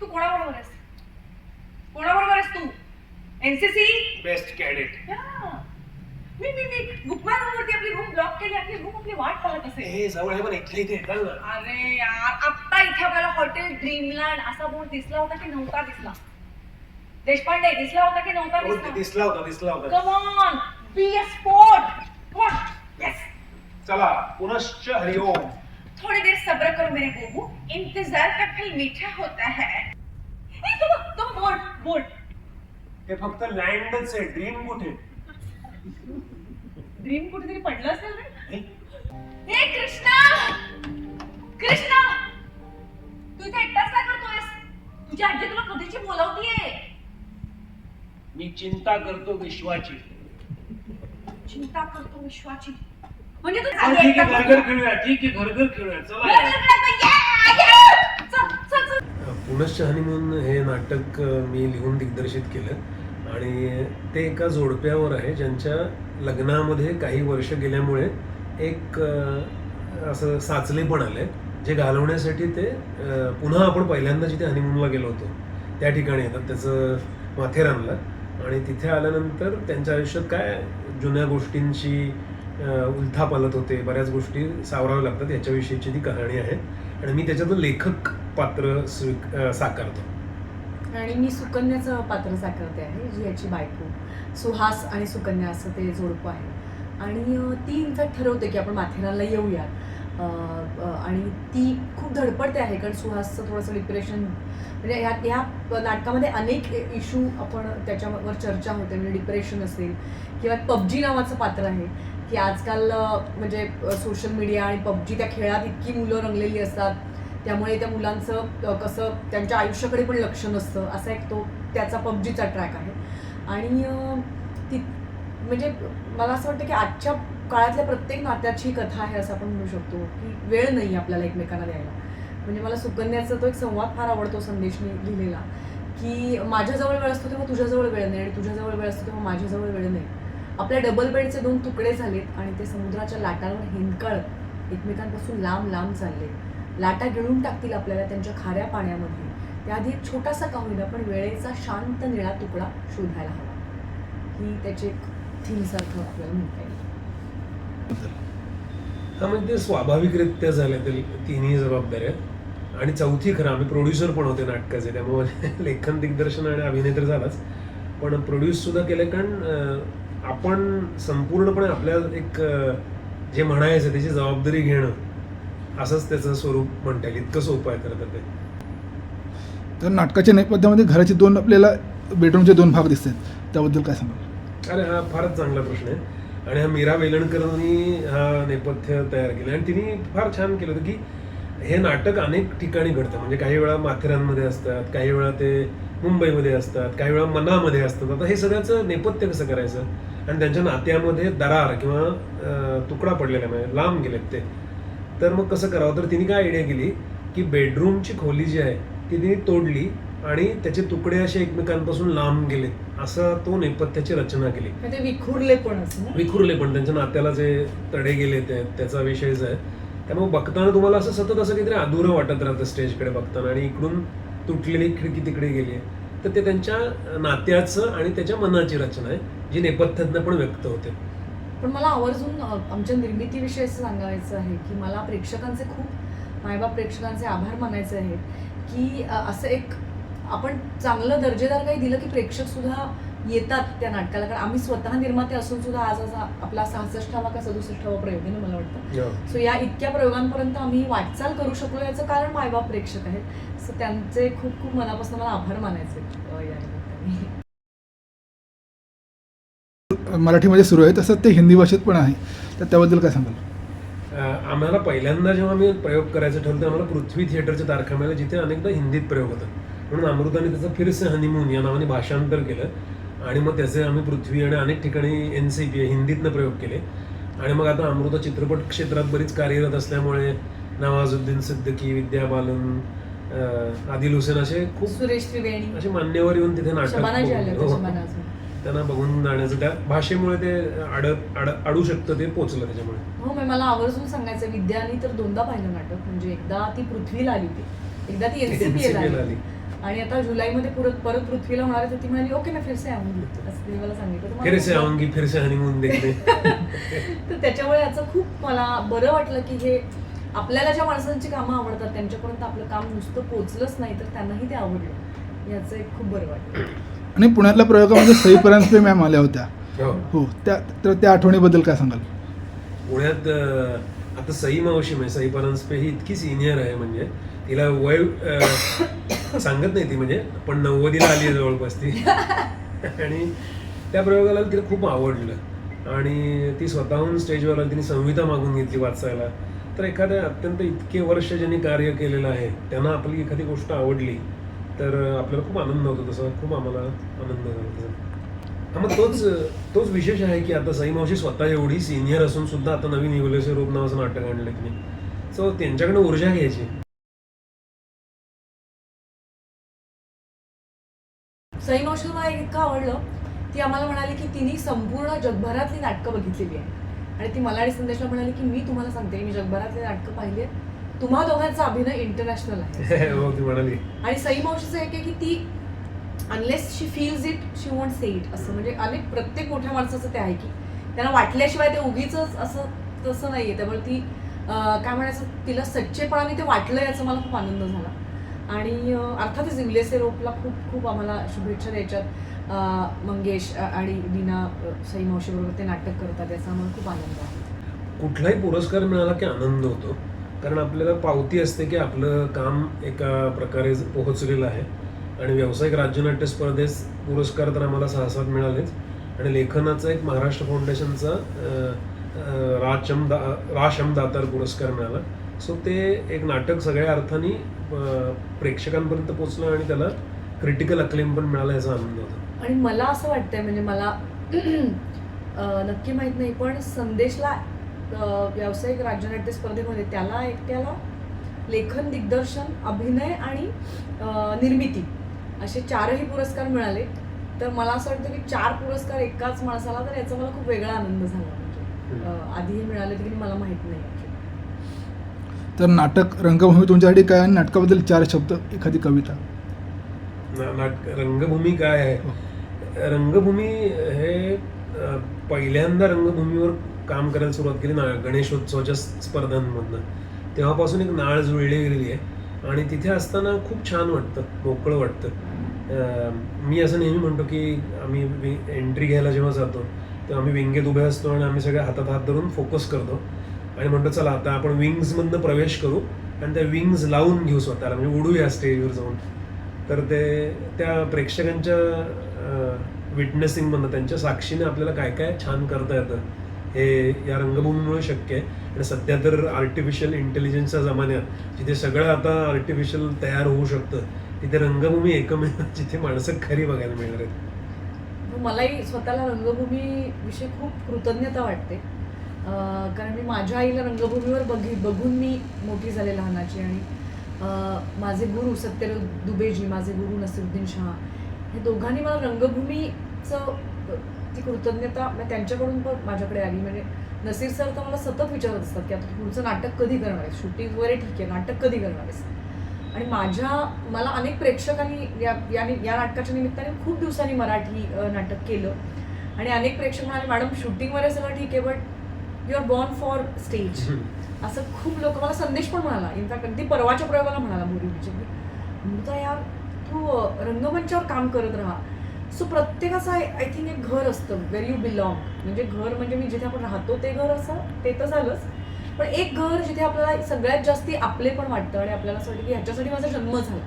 तू कोणाबरोबर आहेस? कोणाबरोबर आहेस तू? एनसीसी बेस्ट कॅडेट मी मी मी. रूमवरती आपली रूम ब्लॉक केली आपली रूम आपली वाट पाहत असेल. हे जवळ आहे पण इथल्या इथे चल ना अरे यार आत्ता इथे आपल्याला हॉटेल ड्रीमलँड असा बोर्ड दिसला होता की नव्हता दिसला? देशपांडे दिसला होता की नव्हता हो, ते दिसला? दिसला होता दिसला होता. Come on be a sport yes चला पुनश्च हरिओम. थोड़ी देर सब्र करो मेरे बूबू इंतजार का फल मीठा होता है। ए, बोर्ड हे फक्त लँडच आहे ड्रीम कुठे? ड्रीम कुठेतरी पडलं असेल हे, हे कृष्णा! कृष्णा! तू इथे एकटाच काय करतोयस? तुझी आजी तुला कधीची बोलावतीये? मी चिंता करतो विश्वाची. चिंता करतो विश्वाची. म्हणजे तू चल, ठीक आहे घरघर खेळूया ठीक आहे घरघर खेळूया चला यार. चल चल चल. पुनश्च हनीमून हे नाटक अ, मी लिहून दिग्दर्शित केलं. आणि ते एका जोडप्यावर आहे ज्यांच्या लग्नामध्ये काही वर्ष गेल्यामुळे एक अ, असं साचलेपण आलंय जे घालवण्यासाठी ते अ, पुन्हा आपण पहिल्यांदा जिथे हनीमूनला गेलो होतो त्या ठिकाणी येतात त्याचं माथेरानला. आणि तिथे आल्यानंतर त्यांच्या आयुष्यात काय जुन्या गोष्टींची उलथा पालत होते. बऱ्याच गोष्टी सावराव्या लागतात. याच्याविषयीची ती कहाणी आहे. आणि मी त्याच्यातून लेखक पात्र स्वी- साकारतो. आणि मी सुकन्याचं पात्र साकारते आहे जी याची बायको. सुहास आणि सुकन्या असं ते जोडपं आहे. आणि ती इनफॅक्ट ठरवते की आपण माथेरानला येऊयात आणि ती खूप धडपडते आहे कारण सुहासचं थोडंसं डिप्रेशन म्हणजे ह्या ह्या नाटकामध्ये अनेक इश्यू आपण त्याच्यावर चर्चा होते. म्हणजे डिप्रेशन असेल किंवा पबजी नावाचं पात्र आहे. की आजकाल म्हणजे सोशल मीडिया आणि पबजी त्या खेळात इतकी मुलं रंगलेली असतात. त्यामुळे त्या मुलांचं कसं त्यांच्या आयुष्याकडे पण लक्ष नसतं. असा एक तो त्याचा पबजीचा ट्रॅक आहे. आणि ती म्हणजे मला असं वाटतं की आजच्या काळातल्या प्रत्येक नात्याची कथा आहे असं आपण म्हणू शकतो की वेळ नाही आपल्याला एकमेकांना द्यायला. म्हणजे मला सुकन्याचा तो एक संवाद फार आवडतो संदेशने लिहिलेला की माझ्याजवळ वेळ असतो तेव्हा तुझ्याजवळ वेळ नाही आणि तुझ्याजवळ वेळ असतो तेव्हा माझ्याजवळ वेळ नाही. आपल्या डबल बेडचे दोन तुकडे झालेत आणि ते समुद्राच्या लाटांवर हिंदकळत एकमेकांपासून लांब लांब चालले. लाटा गिळून टाकतील आपल्याला त्यांच्या खाऱ्या पाण्यामध्ये. त्याआधी एक छोटासा का होईना पण वेळेचा शांत निळा तुकडा शोधायला हवा. ही त्याची एक थीमसारखं आपल्याला म्हणता येईल. हा म्हणजे ते स्वाभाविकरित्या झाल्या ते तिन्ही जबाबदाऱ्या आणि चौथी खरं आम्ही प्रोड्युसर पण होते नाटकाचे त्यामुळे लेखन दिग्दर्शन आणि अभिनेत्र झालाच. पण प्रोड्यूस सुद्धा केलं कारण आपण संपूर्णपणे आपल्या एक जे म्हणायचं त्याची जबाबदारी घेणं असंच त्याचं स्वरूप म्हणता येईल. इतकं सोपं आहे खरं तर ते. तर नाटकाच्या नेपथ्यामध्ये घराचे दोन आपल्याला बेडरूमचे दोन भाग दिसतात. त्याबद्दल काय सांगाल? अरे हा फारच चांगला प्रश्न आहे. आणि हा मीरा वेलणकरांनी हा नेपथ्य तयार केलं. आणि तिने फार छान केलं होतं की हे नाटक अनेक ठिकाणी घडतं. म्हणजे काही वेळा माथेरानमध्ये असतात काही वेळा ते मुंबईमध्ये असतात काही वेळा मनामध्ये असतात. आता हे सगळ्याचं नेपथ्य कसं करायचं? आणि त्यांच्या नात्यामध्ये दरार किंवा तुकडा पडलेला म्हणजे लांब गेलेत ते. तर मग कसं करावं? तर तिने काय आयडिया केली की बेडरूमची खोली जी आहे ती तिने तोडली आणि त्याचे तुकडे असे एकमेकांपासून लांब गेलेत असं तो नेपथ्याची रचना केली. म्हणजे विखुरले पण विखुरले पण. त्यांच्या नात्याला जे तडे गेले ते त्याचा विषयच आहे त्यामुळे बघताना तुम्हाला असं सतत असं काहीतरी अधुरं वाटत राहतं स्टेजकडे बघताना आणि इकडून तुटलेली खिडकी तिकडे गेली आहे. तर ते त्यांच्या नात्याचं आणि त्याच्या मनाची रचना आहे जी नेपथ्यातनं पण व्यक्त होते. पण मला आवर्जून आमच्या निर्मितीविषयी असं सांगायचं आहे की मला प्रेक्षकांचे खूप मायबाप प्रेक्षकांचे आभार मानायचे आहेत की असं एक आपण चांगलं दर्जेदार काही दिलं की प्रेक्षक सुद्धा येतात त्या नाटकाला. कारण आम्ही स्वतः निर्माते असून सुद्धा आज असा आपला सहासष्टावा का सदुसष्टावा प्रयोग आहे ना मला वाटतं. सो या इतक्या प्रयोगांपर्यंत आम्ही वाटचाल करू शकलो याचं कारण मायबाप प्रेक्षक आहेत. सो त्यांचे खूप खूप मनापासून मला आभार मानायचे या मराठीमध्ये सुरू आहे तसंच ते हिंदी भाषेत पण आहे. तर त्याबद्दल काय सांगाल? आम्हाला पहिल्यांदा जेव्हा मी प्रयोग करायचं ठरलं तेव्हा आम्हाला पृथ्वी थिएटरच्या तारखा मिळाल्या जिथे अनेकदा हिंदीत प्रयोग होतात म्हणून अमृताने त्याचं फिरसे हनीमून या नावाने भाषांतर केलं. आणि मग त्याचे आम्ही पृथ्वी आणि अनेक ठिकाणी एन सी पी हिंदीतनं प्रयोग केले. आणि मग आता अमृता चित्रपट क्षेत्रात बरीच कार्यरत असल्यामुळे नवाजुद्दीन सिद्दीकी विद्या बालन आदिल हुसेन असे खूप सुरेश त्रिवेणी. असे मान्यवर येऊन तिथे नाटक हो. त्यांना बघून जाण्याचं त्या भाषेमुळे ते अड अडू शकतं ते पोचलं त्याच्यामुळे. हो मला आवर्जून सांगायचं विद्यानी तर दोनदा पाहिलं नाटक. म्हणजे एकदा ती पृथ्वीला आली होती एकदा ती एनसीपीएल आली. आणि आता जुलैमध्ये परत परत पृथ्वीला होणार आहे तर ती म्हणाली ओके मैं फिर से आऊंगी. असं तिने मला सांगितलं फिर से आऊंगी फिर से हनीमून देखने तर त्याच्यामुळे याचं खूप मला बरं वाटलं की हे आपल्याला ज्या माणसांची कामं आवडतात त्यांच्यापर्यंत आपलं काम नुसतं पोचलंच नाही तर त्यांनाही ते आवडलं. याचं एक खूप बरं वाटलं. आणि पुण्यातल्या प्रयोगामध्ये सई परांजपे मॅम आल्या होत्या. हो. हो त्या तर त्या आठवणीबद्दल काय सांगाल? पुण्यात आता सई मावशी म्हणजे सई परांजपे ही इतकी सिनियर आहे म्हणजे तिला वय सांगत नाही ती म्हणजे पण नव्वदीला आली आहे जवळपास ती. आणि त्या प्रयोगाला तिला खूप आवडलं. आणि ती स्वतःहून स्टेजवर आली तिने संहिता मागून घेतली वाचायला. तर एखाद्या अत्यंत इतके वर्ष ज्यांनी कार्य केलेलं आहे त्यांना आपली एखादी गोष्ट आवडली तर आपल्याला खूप आनंद होतो तसं. खूप आम्हाला आनंद झाला हा मग तोच तोच विशेष आहे की आता सई मावशी स्वतः एवढी सिनियर असून सुद्धा आता नवीन इव्होल्युशन रूप नावाचं नाटक आणलं तिने. सो त्यांच्याकडनं ऊर्जा घ्यायची. सई मावशीला मला इतकं आवडलं. ती आम्हाला म्हणाली की तिने संपूर्ण जगभरातली नाटकं बघितलेली आहे आणि ती मला आणि संदेशला म्हणाली की मी तुम्हाला सांगते मी जगभरातली नाटकं पाहिली आहेत. तुम्हा दोघांचा अभिनय इंटरनॅशनल आहे. हो आणि सई मावशीचं एक आहे की ती unless she feels it she want say it असं म्हणजे अनेक प्रत्येक मोठ्या माणसाचं ते आहे की त्यांना वाटल्याशिवाय ते उगीच असं तसं नाही आहे त्यामुळे ती काय म्हणायचं तिला सच्चेपणाने ते वाटलं याचा मला खूप आनंद झाला. आणि अर्थातच इंग्लेसे रोपला खूप खूप आम्हाला शुभेच्छा द्यायच्यात. मंगेश आणि लीना सई मावशीबरोबर ते नाटक करतात याचा आम्हाला खूप आनंद आहे. कुठलाही पुरस्कार मिळाला की आनंद होतो. कारण आपल्याला पावती असते की आपलं काम एका प्रकारे पोहोचलेलं आहे. आणि व्यावसायिक राज्यनाट्य स्पर्धेस पुरस्कार तर आम्हाला सहा सात मिळालेच. आणि लेखनाचा एक महाराष्ट्र फाउंडेशनचा अं, राचम दा राशम दातार पुरस्कार मिळाला. सो ते एक नाटक सगळ्या अर्थाने प्रेक्षकांपर्यंत पोचलं आणि त्याला क्रिटिकल अक्लेम पण मिळाला याचा आनंद होता. आणि मला असं वाटतंय म्हणजे मला नक्की माहीत नाही पण संदेशला व्यावसायिक राज्यनाट्य स्पर्धेमध्ये त्याला एकट्याला लेखन दिग्दर्शन अभिनय आणि निर्मिती असे चारही पुरस्कार मिळाले. तर मला असं वाटतं की चार पुरस्कार एकाच माणसाला तर याचा मला खूप वेगळा आनंद झाला. म्हणजे अं, आधी हे मिळाले नाही मला माहीत नाही. तर नाटक रंगभूमी तुमच्यासाठी काय आणि नाटकाबद्दल चार शब्द एखादी कविता? नाटक रंगभूमी काय आहे? रंगभूमी हे पहिल्यांदा रंगभूमीवर काम करायला सुरुवात केली ना गणेशोत्सवाच्या स्पर्धांमधनं. तेव्हापासून एक नाळ जुळली गेलेली आहे. आणि तिथे असताना खूप छान वाटतं मोकळं वाटतं. मी असं नेहमी म्हणतो की आम्ही एंट्री घ्यायला जेव्हा जातो तेव्हा आम्ही विंगेत उभे असतो आणि आम्ही सगळे हातात हात धरून फोकस करतो. आणि म्हणतो चला आता आपण विंग्समधनं प्रवेश करू आणि त्या विंग्ज लावून घेऊ स्वतःला म्हणजे उडूया स्टेजवर जाऊन. तर ते त्या प्रेक्षकांच्या विटनेसिंगमधनं त्यांच्या साक्षीने आपल्याला काय काय छान करता येतं हे या रंगभूमीमुळे शक्य आहे. आणि सध्या तर आर्टिफिशियल इंटेलिजन्सच्या जमान्यात जिथे सगळं आता आर्टिफिशियल तयार होऊ शकतं तिथे रंगभूमी एकमेव जिथे माणसं खरी बघायला मिळणार आहेत. मलाही स्वतःला रंगभूमीविषयी खूप कृतज्ञता वाटते. कारण मी माझ्या आईला रंगभूमीवर बघी बघून मी मोठी झाले लहानाची आणि माझे गुरु सत्य दुबेजी माझे गुरु नसिरुद्दीन शहा हे दोघांनी मला रंगभूमीचं ती कृतज्ञता म्हणजे त्यांच्याकडून पण माझ्याकडे आली. म्हणजे नसीर सर तर मला सतत विचारत असतात की आता पुढचं नाटक कधी करणार आहेस? शूटिंग वगैरे ठीक आहे नाटक कधी करणार आहेस? आणि माझ्या मला अनेक प्रेक्षकांनी या या या नाटकाच्या निमित्ताने खूप दिवसांनी मराठी नाटक केलं. आणि अनेक प्रेक्षक म्हणाले मॅडम शूटिंग वगैरे सगळं ठीक आहे but you are born for stage असं खूप लोक मला संदेश पण म्हणाला. इनफॅक्ट अगदी परवाच्या प्रयोगाला म्हणाला बोरीचे की मृता यार तू रंगमंचावर काम करत राहा. सो प्रत्येकाचं आय थिंक एक घर असतं वेर यू बिलॉंग म्हणजे घर म्हणजे मी जिथे आपण राहतो ते घर असं ते तर झालंच. पण एक घर जिथे आपल्याला सगळ्यात जास्ती आपले पण वाटतं आणि आपल्याला असं वाटतं की ह्याच्यासाठी माझा जन्म झाला.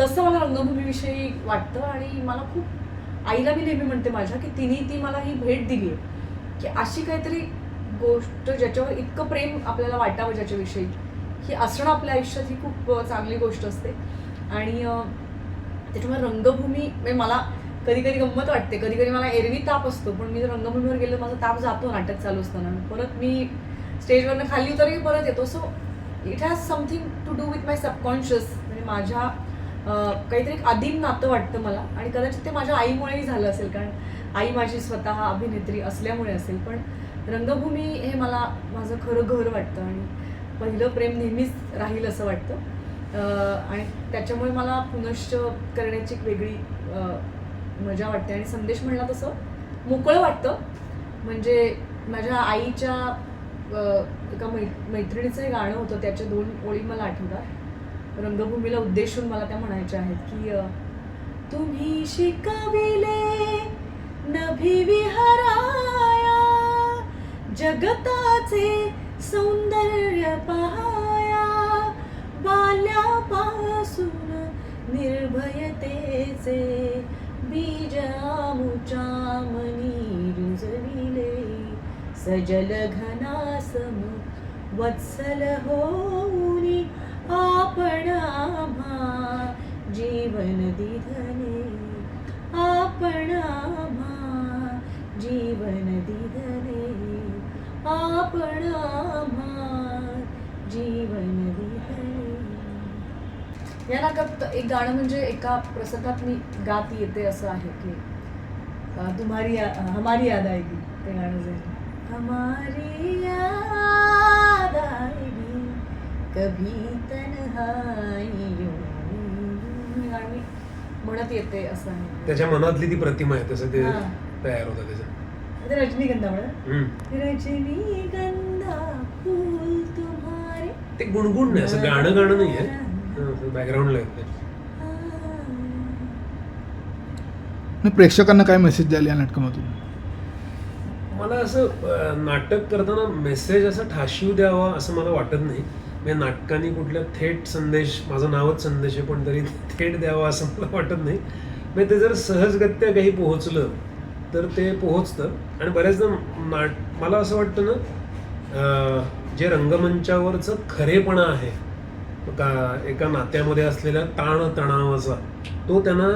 तसं मला रंगभूमीविषयी वाटतं आणि मला खूप आईला मी नेहमी म्हणते माझ्या की तिने ती मला ही भेट दिली आहे की अशी काहीतरी गोष्ट ज्याच्यावर इतकं प्रेम आपल्याला वाटावं ज्याच्याविषयी. ही असणं आपल्या आयुष्यात ही खूप चांगली गोष्ट असते. आणि त्याच्यामुळे रंगभूमी म्हणजे मला कधी कधी गंमत वाटते. कधी कधी मला एरवी ताप असतो पण मी जर रंगभूमीवर गेलो माझा ताप जातो नाटक चालू असताना. परत मी स्टेजवरनं खाली उतरली परत येतो. So it has something to do with my subconscious म्हणजे माझ्या काहीतरी आदिम नातं वाटतं मला. आणि कदाचित ते माझ्या आईमुळेही झालं असेल कारण आई माझी स्वतः अभिनेत्री असल्यामुळे असेल. पण रंगभूमी हे मला माझं खरं घर वाटतं आणि पहिलं प्रेम नेहमीच राहील असं वाटतं. आणि त्याच्यामुळे मला पुनश्च करण्याची एक वेगळी मजा वाटते. आणि संदेश म्हणला तसं मोकळं वाटतं. म्हणजे माझ्या आईच्या एका मै मैत्रिणीचं हे गाणं होतं त्याच्या दोन ओळी मला आठवतात. रंगभूमीला उद्देशून मला त्या म्हणायच्या आहेत की तुम्ही शिकविले नभी विहारा जगताचे सौंदर्य पहाया बाल्यापासून निर्भयतेचे बीज आमुच्या मनी रुजविले. सजल घनासम वत्सल होऊनी आपण आम्हा जीवन दिधने आपण आम्हा जीवन दिधने आपण जीवन या नाटकात एक गाणं म्हणजे एका प्रसंगात मी गात येते असं आहे की तुम्हारी या- हमारी याद आएगी ते गाणं जे. हमारी याद आएगी कभी. हे गाणं मी म्हणत येते असं आहे त्याच्या मनातली ती प्रतिमा आहे तसं ते. तयार होतं त्याचं ते रजनीगंधा म्हणत हम्म. रजनीगंधा फूल तुम्हारे ते गुणगुण नाही असं गाणं गाणं नाही आहे. बॅकग्राऊंडला येते आणि प्रेक्षकांना काय मेसेज द्याल या नाटकामधून? मला असं नाटक करताना मेसेज असा ठाशीव द्यावा असं मला वाटत नाही. म्हणजे नाटकाने कुठल्या थेट संदेश माझं नावच संदेश आहे पण तरी थेट द्यावा असं मला वाटत नाही. म्हणजे ते जर सहजगत्या काही पोहोचलं तर ते पोहोचतं. आणि बऱ्याचदा नाट मला असं वाटतं ना जे रंगमंचावरचं खरेपणा आहे का एका नात्यामध्ये असलेल्या ताण तणावाचा तो त्यांना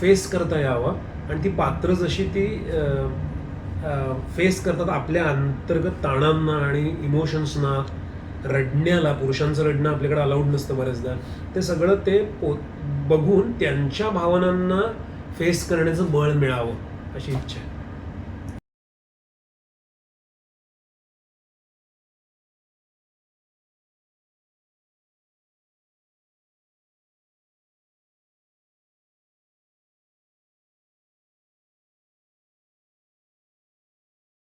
फेस करता यावा. आणि ती पात्र जशी ती फेस करतात आपल्या अंतर्गत ताणांना आणि इमोशन्सना रडण्याला पुरुषांचं रडणं आपल्याकडे अलाउड नसतं बऱ्याचदा. ते सगळं ते पो बघून त्यांच्या भावनांना फेस करण्याचं बळ मिळावं. अशी इच्छा आहे